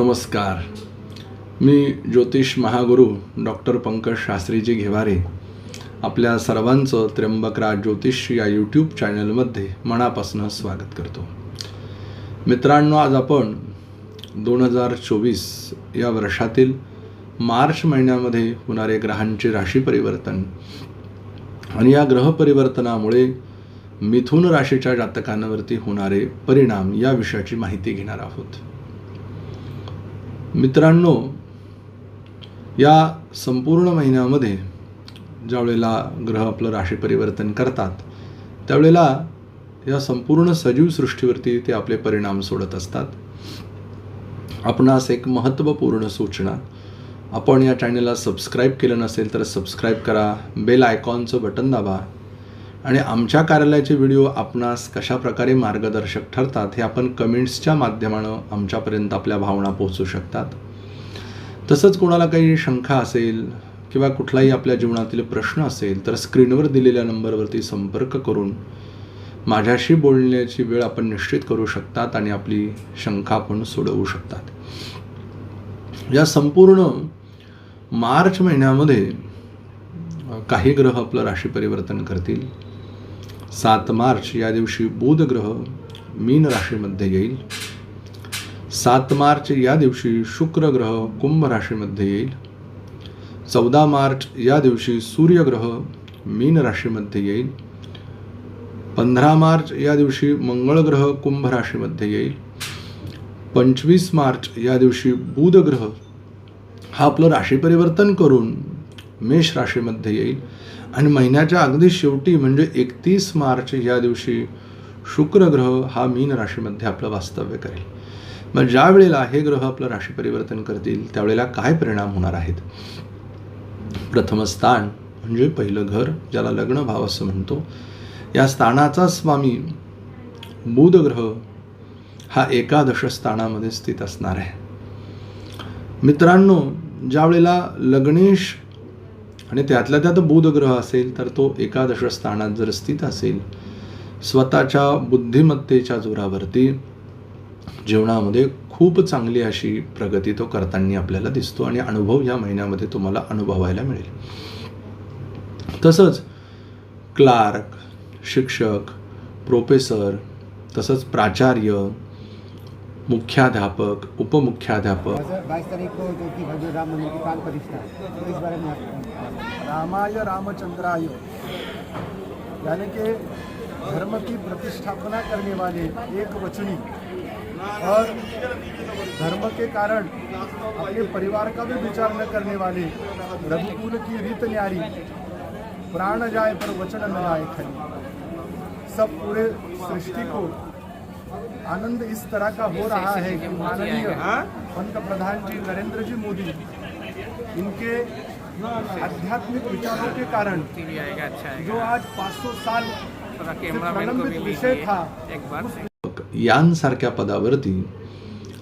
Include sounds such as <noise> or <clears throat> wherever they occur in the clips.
नमस्कार. मी ज्योतिष महागुरू डॉक्टर पंकज शास्त्रीजी घेवारे आपल्या सर्वांचं त्र्यंबकराज ज्योतिष या यूट्यूब चॅनलमध्ये मनापासून स्वागत करतो. मित्रांनो आज आपण दोन हजार चोवीस या वर्षातील मार्च महिन्यामध्ये होणारे ग्रहांचे राशी परिवर्तन आणि या ग्रह परिवर्तनामुळे मिथुन राशीच्या जातकांवरती होणारे परिणाम या विषयाची माहिती घेणार आहोत. मित्रांनो या संपूर्ण महिन्यामध्ये ज्यावेळेला ग्रह आपलं राशी परिवर्तन करतात त्यावेळेला या संपूर्ण सजीव सृष्टीवरती ते आपले परिणाम सोडत असतात. आपणास एक महत्त्वपूर्ण सूचना. आपण या चॅनलला सबस्क्राईब केलं नसेल तर सबस्क्राईब करा बेल आयकॉनचं बटन दाबा आणि आमच्या कार्यालयाचे व्हिडिओ आपणास कशा प्रकारे मार्गदर्शक ठरतात हे आपण कमेंट्सच्या माध्यमानं आमच्यापर्यंत आपल्या भावना पोहोचू शकतात. तसंच कोणाला काही शंका असेल किंवा कुठलाही आपल्या जीवनातील प्रश्न असेल तर स्क्रीनवर दिलेल्या नंबरवरती संपर्क करून माझ्याशी बोलण्याची वेळ आपण निश्चित करू शकतात आणि आपली शंका आपण सोडवू शकतात. या संपूर्ण मार्च महिन्यामध्ये काही ग्रह आपलं राशी परिवर्तन करतील. सात मार्च या दिवशी बुधग्रह मीन राशीमध्ये येईल. सात मार्च या दिवशी शुक्र ग्रह कुंभ राशीमध्ये येईल. चौदा मार्च या दिवशी सूर्यग्रह मीन राशीमध्ये येईल. पंधरा मार्च या दिवशी मंगळ ग्रह कुंभ राशीमध्ये येईल. पंचवीस मार्च या दिवशी बुधग्रह हा आपलं राशी परिवर्तन करून मेष राशीमध्ये येईल. आणि महिन्याच्या अगदी शेवटी म्हणजे एकतीस मार्च या दिवशी शुक्र ग्रह हा मीन राशीमध्ये आपलं वास्तव्य करेल. मग ज्या वेळेला हे ग्रह आपलं राशी परिवर्तन करतील त्यावेळेला काय परिणाम होणार आहेत? प्रथम स्थान म्हणजे पहिलं घर ज्याला लग्न भाव असं म्हणतो. या स्थानाचा स्वामी बुध ग्रह हा एकादश स्थानामध्ये स्थित असणार आहे. मित्रांनो ज्या वेळेला लग्नेश आणि त्यातल्या त्यात बुधग्रह असेल तर तो एकादश स्थानात जर स्थित असेल स्वतःच्या बुद्धिमत्तेच्या जोरावरती जीवनामध्ये खूप चांगली अशी प्रगती तो करताना आपल्याला दिसतो आणि अनुभव या महिन्यामध्ये तुम्हाला अनुभवायला मिळेल. तसंच क्लार्क शिक्षक प्रोफेसर तसंच प्राचार्य मुख्याध्यापक उपमुख्याध्यापक. बाईस तारीख को जो कि राम मंदिर की पाल प्रतिष्ठा. तो इस बारे में आप रामाय रामचंद्राय यानी कि धर्म की प्रतिष्ठापना करने वाले एक वचनी और धर्म के कारण अपने परिवार का भी विचार न करने वाले रघुकुल की रीत न्यारी प्राण जाए पर वचन न जाए खरी। सब पूरे सृष्टि को आनंद इस तरह का हो रहा है कि माननीय पंत प्रधान जी नरेंद्र जी मोदी इनके आध्यात्मिक विचारों के कारण जो आज 500 साल प्रलंबित विषय था। एक बार से। यांसारख्या पदावरती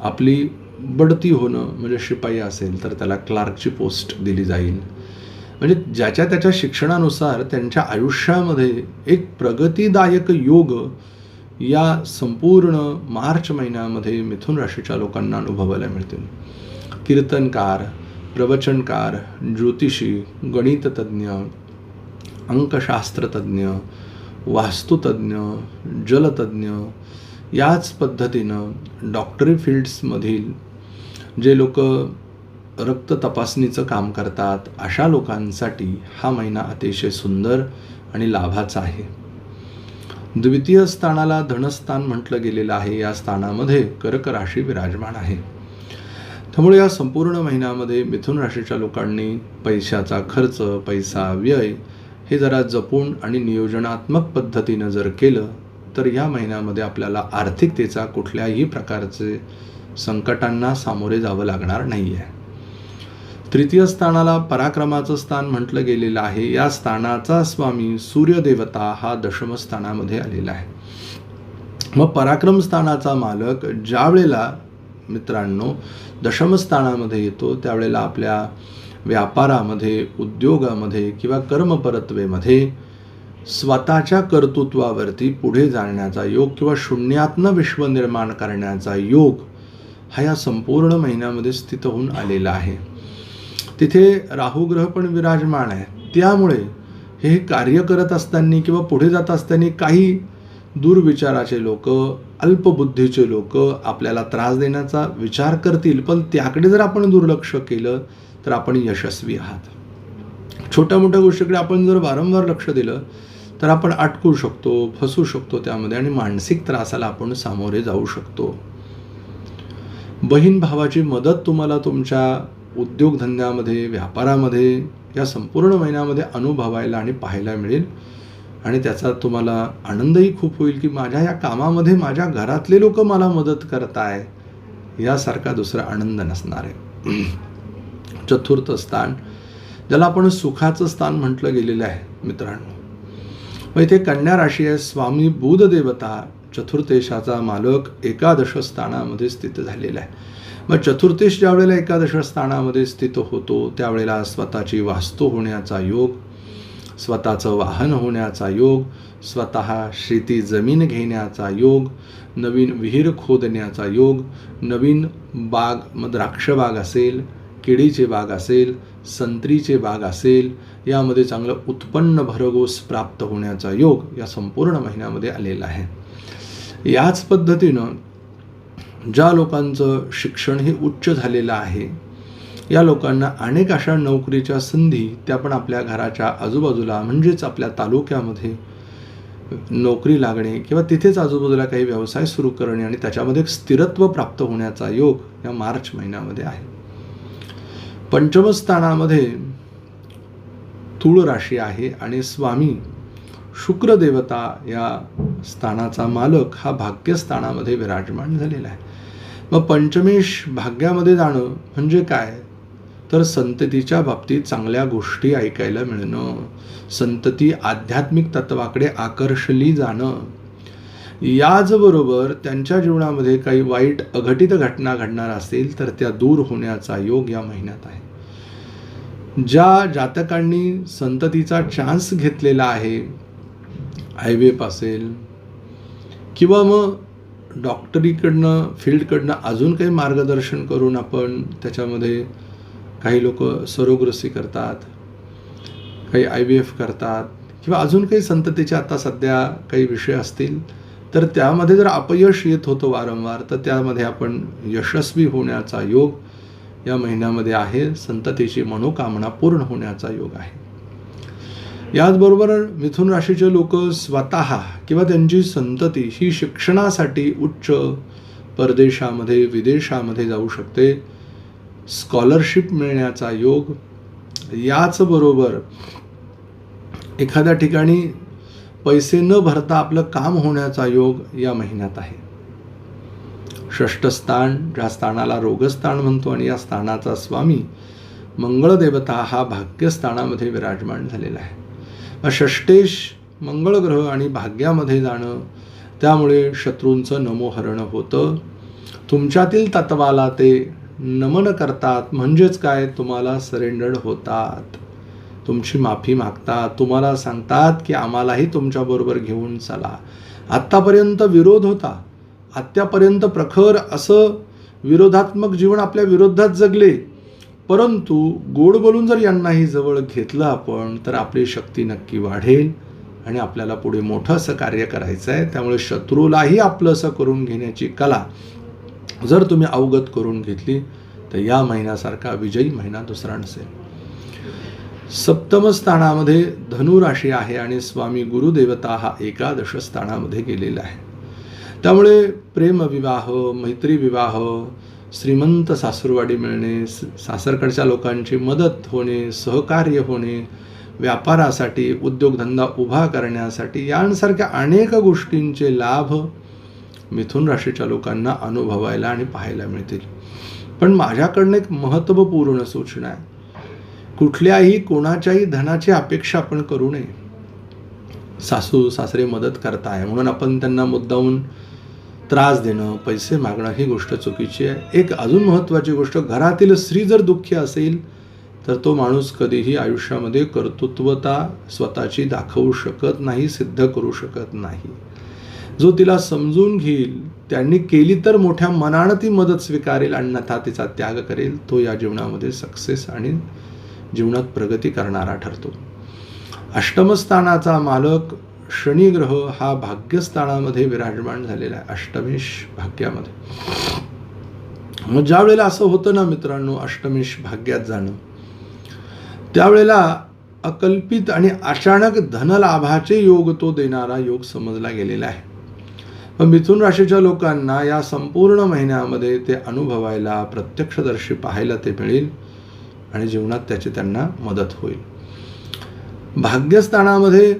आपली बढती होणं म्हणजे शिपाई असेल तर त्याला क्लार्कची पोस्ट दिली जाईल. म्हणजे ज्याच्या त्याच्या शिक्षणानुसार त्यांच्या आयुष्यामध्ये एक प्रगतीदायक योग या संपूर्ण मार्च महिन्यामध्ये मिथुन राशीच्या लोकांना अनुभवायला मिळतील. कीर्तनकार प्रवचनकार ज्योतिषी गणिततज्ञ अंकशास्त्रतज्ञ वास्तुतज्ञ जलतज्ञ याच पद्धतीनं डॉक्टरी फील्ड्समधील जे लोक रक्त तपासणीचं काम करतात अशा लोकांसाठी हा महिना अतिशय सुंदर आणि लाभाचा आहे. द्वितीय स्थानाला धनस्थान म्हटलं गेलेलं आहे. या स्थानामध्ये कर्क राशी विराजमान आहे. त्यामुळे या संपूर्ण महिन्यामध्ये मिथुन राशीच्या लोकांनी पैशाचा खर्च पैसा व्यय हे जरा जपून आणि नियोजनात्मक पद्धतीनं जर केलं तर या महिन्यामध्ये आपल्याला आर्थिकतेचा कुठल्याही प्रकारचे संकटांना सामोरे जावं लागणार नाही आहे तृतीय स्थानाला पराक्रमाचं स्थान म्हटलं गेलेलं आहे. या स्थानाचा स्वामी सूर्यदेवता हा दशम स्थानामध्ये आलेला आहे. मग पराक्रम स्थानाचा मालक ज्या वेळेला मित्रांनो दशमस्थानामध्ये येतो त्यावेळेला आपल्या व्यापारामध्ये उद्योगामध्ये किंवा कर्मपरत्वेमध्ये स्वतःच्या कर्तृत्वावरती पुढे जाण्याचा योग किंवा शून्यातनं विश्व निर्माण करण्याचा योग हा या संपूर्ण महिन्यामध्ये स्थित होऊन आलेला आहे. तिथे राहुग्रह पण विराजमान आहे त्यामुळे हे कार्य करत असताना किंवा पुढे जात असताना काही दूरविचाराचे लोक अल्पबुद्धीचे लोक आपल्याला त्रास देण्याचा विचार करतील पण त्याकडे जर आपण दुर्लक्ष केलं तर आपण यशस्वी आहात. छोट्या मोठ्या गोष्टीकडे आपण जर वारंवार लक्ष दिलं तर आपण अटकू शकतो फसू शकतो त्यामध्ये आणि मानसिक त्रासाला आपण सामोरे जाऊ शकतो. बहीण भावाची मदत तुम्हाला तुमच्या उद्योगधंद्यामध्ये व्यापारामध्ये या संपूर्ण महिन्यामध्ये अनुभवायला आणि पाहायला मिळेल. आणि त्याचा तुम्हाला आनंदही खूप होईल की माझ्या या कामामध्ये माझ्या घरातले लोक मला मदत करताय यासारखा दुसरा आनंद नसणार आहे. <clears throat> चतुर्थ स्थान ज्याला आपण सुखाचं स्थान म्हटलं गेलेलं आहे मित्रांनो. मग इथे कन्या राशी आहे स्वामी बुध देवता चतुर्देशाचा मालक एकादश स्थानामध्ये स्थित झालेला आहे. मग चतुर्देश ज्यावेळेला एकादश स्थानामध्ये स्थित होतो त्यावेळेला स्वतःची वास्तू होण्याचा योग स्वतःचं वाहन होण्याचा योग स्वतः शेती जमीन घेण्याचा योग नवीन विहीर खोदण्याचा योग नवीन बाग मग द्राक्ष बाग असेल केळीचे बाग असेल संत्रीचे बाग असेल यामध्ये चांगलं उत्पन्न भरघोस प्राप्त होण्याचा योग या संपूर्ण महिन्यामध्ये आलेला आहे. याच पद्धतीनं ज्या लोकांचं शिक्षण हे उच्च झालेलं आहे या लोकांना अनेक अशा नोकरीच्या संधी त्या पण आपल्या घराच्या आजूबाजूला म्हणजेच आपल्या तालुक्यामध्ये नोकरी लागणे किंवा तिथेच आजूबाजूला काही व्यवसाय सुरू करणे आणि त्याच्यामध्ये स्थिरत्व प्राप्त होण्याचा योग या मार्च महिन्यामध्ये आहे. पंचमस्थानामध्ये तुळ राशी आहे आणि स्वामी शुक्रदेवता या स्थानाचा मालक हा भाग्यस्थानामध्ये विराजमान झालेला आहे. मग पंचमेश भाग्यामध्ये जाणं म्हणजे काय? तर संततीच्या बाबतीत चांगल्या गोष्टी ऐकायला मिळणं. संतती आध्यात्मिक तत्वाकडे आकर्षली जाणं. याचबरोबर त्यांच्या जीवनामध्ये काही वाईट अघटित घटना घडणार असेल तर त्या दूर होण्याचा योग या महिन्यात आहे. ज्या जातकांनी संततीचा चान्स घेतलेला आहे हायवेप असेल किंवा मग डॉक्टरीकडनं फील्डकडनं अजून काही मार्गदर्शन करून आपण त्याच्यामध्ये काही लोक सरोग्रसी करतात काही आय व्ही एफ करतात किंवा अजून काही संततीचे आता सध्या काही विषय असतील तर त्यामध्ये जर अपयश येत होतं वारंवार तर त्यामध्ये आपण यशस्वी होण्याचा योग या महिन्यामध्ये आहे. संततीची मनोकामना पूर्ण होण्याचा योग आहे. याचबरोबर मिथुन राशीचे लोक स्वतः किंवा त्यांची संतती ही शिक्षणासाठी उच्च परदेशामध्ये विदेशामध्ये जाऊ शकते. स्कॉलरशिप मिळण्याचा योग याचबरोबर एखाद्या ठिकाणी पैसे न भरता आपलं काम होण्याचा योग या महिन्यात आहे. षष्ठ स्थान ज्या स्थानाला रोगस्थान म्हणतो आणि या स्थानाचा स्वामी मंगळदेवता हा भाग्यस्थानामध्ये विराजमान झालेला आहे. मग षष्टेश मंगळग्रह आणि भाग्यामध्ये जाणं त्यामुळे शत्रूंचं नमोहरण होतं. तुमच्यातील तत्वाला ते नमन करतात. म्हणजेच काय? तुम्हाला सरेंडर्ड होतात. तुमची माफी मागतात. तुम्हाला सांगतात की आम्हालाही तुमच्याबरोबर घेऊन चला. आत्तापर्यंत विरोध होता. आत्तापर्यंत प्रखर असं विरोधात्मक जीवन आपल्या विरोधात जगले. परंतु गोड बोलून जर यांनाही जवळ घेतलं आपण तर आपली शक्ती नक्की वाढेल आणि आपल्याला पुढे मोठं असं कार्य करायचं आहे त्यामुळे शत्रूलाही आपलं असं करून घेण्याची कला जर तुम्ही अवगत करून घेतली तर या महिन्यासारखा विजयी महिना दुसरा नसेल. सप्तम स्थानामध्ये धनु राशी आहे आणि स्वामी गुरुदेवता हा एकादश स्थानामध्ये गेलेला आहे. त्यामुळे प्रेमविवाह मैत्री विवाह श्रीमंत सासूरवाडी मिळणे सासरकडच्या लोकांची मदत होणे सहकार्य होणे व्यापारासाठी उद्योगधंदा उभा करण्यासाठी यांसारख्या अनेक गोष्टींचे लाभ मिथुन राशीच्या लोकांना अनुभवायला आणि पाहायला मिळतील. पण माझ्याकडनं एक महत्त्वपूर्ण सूचना आहे. कुठल्याही कोणाच्याही धनाची अपेक्षा आपण करू नये. सासू सासरे मदत करताय म्हणून आपण त्यांना मुद्दाहून त्रास देणं पैसे मागणं ही गोष्ट चुकीची आहे. एक अजून महत्त्वाची गोष्ट घरातील स्त्री जर दुःखी असेल तर तो माणूस कधीही आयुष्यामध्ये कर्तृत्वता स्वतःची दाखवू शकत नाही सिद्ध करू शकत नाही. जो तिला समजून घेईल त्यांनी केली तर मोठ्या मनानं ती मदत स्वीकारेल अन्यथा तिचा त्याग करेल तो या जीवनामध्ये सक्सेस आणि जीवनात प्रगती करणारा ठरतो. अष्टमस्थानाचा मालक शनिग्रह हा भाग्यस्थानामध्ये विराजमान झालेला आहे अष्टमेश भाग्यामध्ये. मग ज्या वेळेला असं होतं ना मित्रांनो अष्टमेश भाग्यात जाणं त्यावेळेला अकल्पित आणि अचानक धनलाभाचे योग तो देणारा योग समजला गेलेला आहे. मिथुन राशीच्या लोकांना या संपूर्ण महिन्यामध्ये ते अनुभवायला प्रत्यक्षदर्शी पाहायला ते मिळेल आणि जीवनात त्याची त्यांना मदत होईल. भाग्यस्थानामध्ये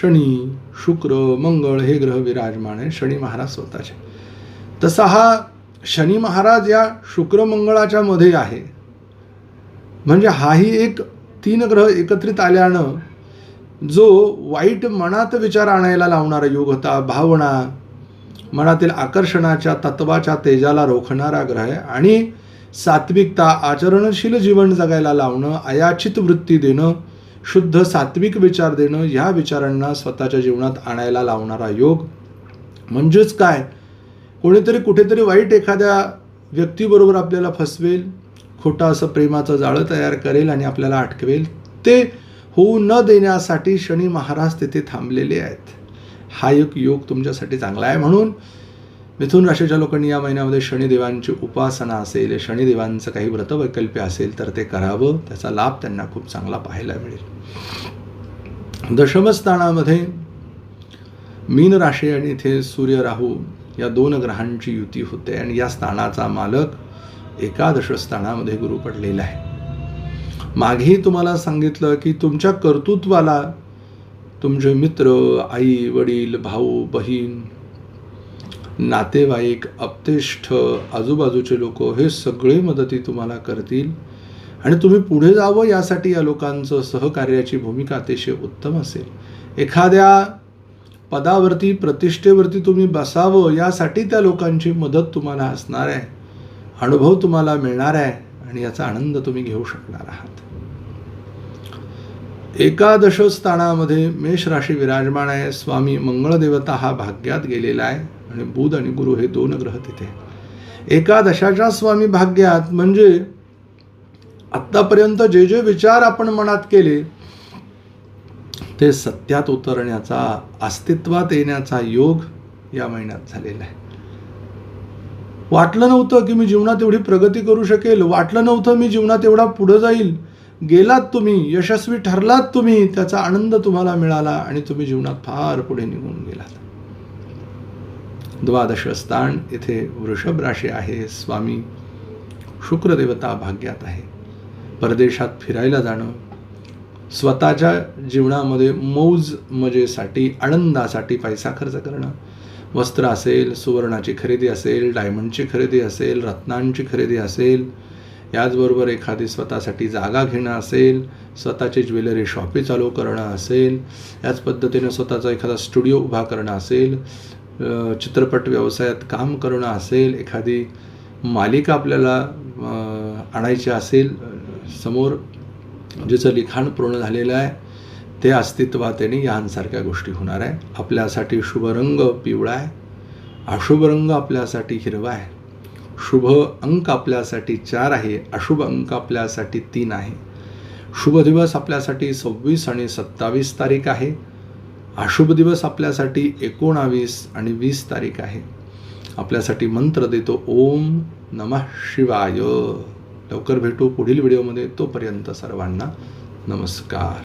शनी शुक्र मंगळ हे ग्रह विराजमान आहे शनी महाराज स्वतःचे. तसा हा शनी महाराज या शुक्र मंगळाच्या मध्ये आहे. म्हणजे हाही एक तीन ग्रह एकत्रित आल्यानं जो वाईट मनात विचार आणायला लावणारा योग होता भावना मनातील आकर्षणाच्या तत्वाच्या तेजाला रोखणारा ग्रह आहे. आणि सात्विकता आचरणशील जीवन जगायला लावणं अयाचित वृत्ती देणं शुद्ध सात्विक विचार देणं ह्या विचारांना स्वतःच्या जीवनात आणायला लावणारा योग म्हणजेच काय? कोणीतरी कुठेतरी वाईट एखाद्या व्यक्तीबरोबर आपल्याला फसवेल खोटं असं प्रेमाचं जाळं तयार करेल आणि आपल्याला अटकवेल. ते होऊ न देण्यासाठी शनी महाराज तिथे थांबलेले आहेत. हा एक योग तुमच्यासाठी चांगला आहे म्हणून मिथुन राशीच्या लोकांनी या महिन्यामध्ये शनिदेवांची उपासना असेल शनिदेवांचं काही व्रतवैकल्प्य असेल तर ते करावं. त्याचा लाभ त्यांना खूप चांगला पाहायला मिळेल. दशमस्थानामध्ये मीन राशी आणि इथे सूर्य राहू या दोन ग्रहांची युती होते आणि या स्थानाचा मालक एकादश स्थानामध्ये गुरु पडलेला आहे. मागेही तुम्हाला सांगितलं की तुमच्या कर्तृत्वाला तुमचे मित्र आई वडील भाऊ बहीण नातेवाईक अपतेष्ठ आजूबाजूचे लोक हे सगळे मदती तुम्हाला करतील. आणि तुम्ही पुढे जावं यासाठी या लोकांचं सहकार्याची भूमिका अतिशय उत्तम असेल. एखाद्या पदावरती प्रतिष्ठेवरती तुम्ही बसावं यासाठी त्या लोकांची मदत तुम्हाला असणार आहे. अनुभव तुम्हाला मिळणार आहे. आणि याचा आनंद तुम्ही घेऊ शकणार आहात. एकादश स्थानामध्ये मेष राशी विराजमान आहे. स्वामी मंगळदेवता हा भाग्यात गेलेला आहे आणि बुध आणि गुरु हे दोन ग्रह तिथे एकादशाच्या स्वामी भाग्यात म्हणजे आत्तापर्यंत जे जे विचार आपण मनात केले ते सत्यात उतरण्याचा अस्तित्वात येण्याचा योग या महिन्यात झालेला आहे. वाटलं नव्हतं की मी जीवनात एवढी प्रगती करू शकेल. वाटलं नव्हतं मी जीवनात एवढा पुढं जाईल. गेलात तुम्ही यशस्वी ठरलात तुम्ही त्याचा आनंद तुम्हाला मिळाला आणि तुम्ही जीवनात फार पुढे निघून गेलात. द्वादश स्थान येथे वृषभ राशी आहे. स्वामी शुक्रदेवता भाग्यात आहे. परदेशात फिरायला जाणं स्वतःच्या जीवनामध्ये मौज मजेसाठी आनंदासाठी पैसा खर्च करणं वस्त्र असेल सुवर्णाची खरेदी असेल डायमंडची खरेदी असेल रत्नांची खरेदी असेल याचबरोबर एखादी स्वतःसाठी जागा घेणं असेल स्वतःची ज्वेलरी शॉपी चालू करणं असेल याच पद्धतीने स्वतःचा एखादा स्टुडिओ उभा करणं असेल चित्रपट व्यवसायात काम करणं असेल एखादी मालिका आपल्याला आणायची असेल समोर जिचं लिखाण पूर्ण झालेलं आहे ते अस्तित्वात येणे यांसारख्या गोष्टी होणार आहे. आपल्यासाठी शुभ रंग पिवळा आहे. अशुभ रंग आपल्यासाठी हिरवा आहे. शुभ अंक आपल्यासाठी चार आहे. अशुभ अंक आपल्यासाठी तीन आहे. शुभ दिवस आपल्यासाठी सव्वीस आणि सत्तावीस तारीख आहे. अशुभ दिवस आपल्यासाठी एकोणावीस आणि वीस तारीख आहे. आपल्यासाठी मंत्र देतो. ओम नमः शिवाय. लवकर भेटू पुढील व्हिडिओमध्ये. तोपर्यंत सर्वांना नमस्कार.